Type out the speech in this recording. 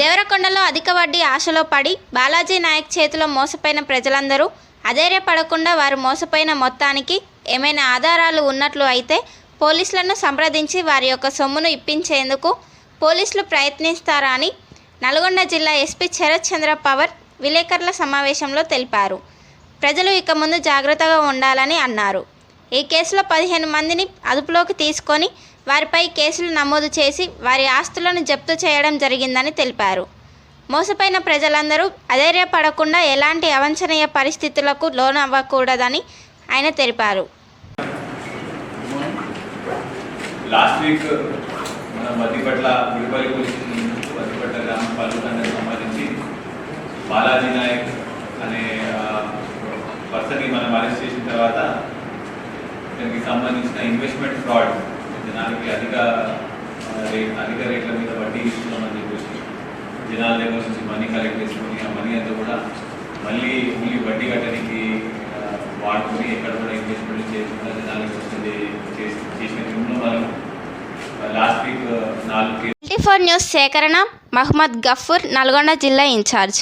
దేవరకొండలో అధిక వడ్డీ ఆశలో పడి బాలాజీ నాయక్ చేతిలో మోసపోయిన ప్రజలందరూ అధైర్యపడకుండా వారు మోసపోయిన మొత్తానికి ఏమైనా ఆధారాలు ఉన్నట్లు అయితే పోలీసులను సంప్రదించి వారి యొక్క సొమ్మును ఇప్పించేందుకు పోలీసులు ప్రయత్నిస్తారా అని నల్గొండ జిల్లా ఎస్పీ శరత్ చంద్ర పవర్ విలేకరుల సమావేశంలో తెలిపారు. ప్రజలు ఇక ముందు జాగ్రత్తగా ఉండాలని అన్నారు. ఈ కేసులో పదిహేను మందిని అదుపులోకి తీసుకొని వారిపై కేసులు నమోదు చేసి వారి ఆస్తులను జప్తు చేయడం జరిగిందని తెలిపారు. మోసపోయిన ప్రజలందరూ అధైర్యపడకుండా ఎలాంటి అవంచనీయ పరిస్థితులకు లోనవ్వకూడదని ఆయన తెలిపారు. లాస్ట్ వీక్ మన మధ్యపట్ల గుడిపల్లి పోలీస్ మధ్యపట్ల గ్రామం పల్లెటూరు సంబంధించి బాలాజీ నాయక్ అనే పర్సన్ని మనం అరెస్ట్ చేసిన తర్వాత దానికి సంబంధించిన ఇన్వెస్ట్మెంట్ ఫ్రాడ్ జనానికి అధిక రేట్ అధిక రేట్ల మీద వడ్డీ ఇస్తున్నామని చెప్పేసి జనాల దగ్గర నుంచి మనీ కలెక్ట్ చేసుకుని ఆ మనీ అంతా కూడా మళ్ళీ మళ్ళీ వడ్డీ కట్టడానికి వాడుకొని ఎక్కడ కూడా ఇన్వెస్ట్మెంట్ చేయకుండా జనాలకు వస్తుంది చేసిన క్రమంలో మనం లాస్ట్ వీక్ నాలుగు ట్వంటీ ఫోర్ న్యూస్ సేకరణ మహమ్మద్ గఫూర్ నల్గొండ జిల్లా ఇన్ఛార్జ్.